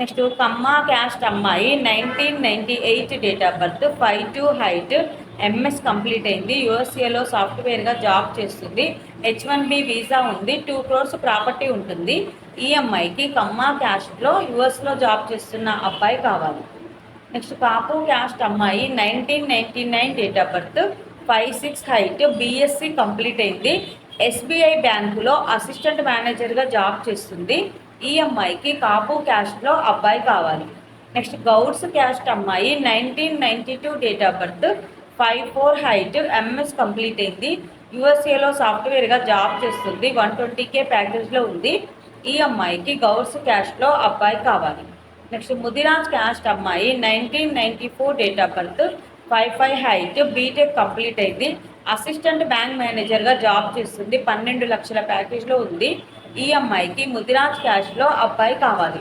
Next Kamma caste అమ్మాయి nineteen ninety eight date of birth five two height MS complete అయింది. యూఎస్ఏలో సాఫ్ట్వేర్గా job చేస్తుంది. హెచ్ వన్ బి వీసా ఉంది. టూ క్రోర్స్ ప్రాపర్టీ ఉంటుంది. ఈ అమ్మాయికి కమ్మ క్యాస్ట్లో యూఎస్లో జాబ్ చేస్తున్న అబ్బాయి కావాలి. నెక్స్ట్ కాపు క్యాస్ట్ అమ్మాయి nineteen ninety nine date of birth five six height BSc complete అయింది. ఎస్బీఐ బ్యాంకులో అసిస్టెంట్ మేనేజర్గా జాబ్ చేస్తుంది. ఈ అమ్మాయికి కాపు క్యాస్ట్లో అబ్బాయి కావాలి. నెక్స్ట్ గౌడ్స్ క్యాస్ట్ అమ్మాయి nineteen ninety two date of birth five four height MS complete అయింది. యూఎస్ఏలో సాఫ్ట్వేర్గా జాబ్ చేస్తుంది. వన్ ట్వంటీ కే ప్యాకేజ్లో ఉంది. ఈ అమ్మాయికి గౌడ్స్ క్యాస్ట్లో అబ్బాయి కావాలి. నెక్స్ట్ ముదిరాజ్ క్యాస్ట్ అమ్మాయి nineteen ninety four date of birth five five height BTech complete అయింది. అసిస్టెంట్ బ్యాంక్ మేనేజర్గా జాబ్ చేస్తుంది. పన్నెండు లక్షల ప్యాకేజ్లో ఉంది. ఈ అమ్మాయికి ముదిరాజ్ క్యాష్లో అబ్బాయి కావాలి.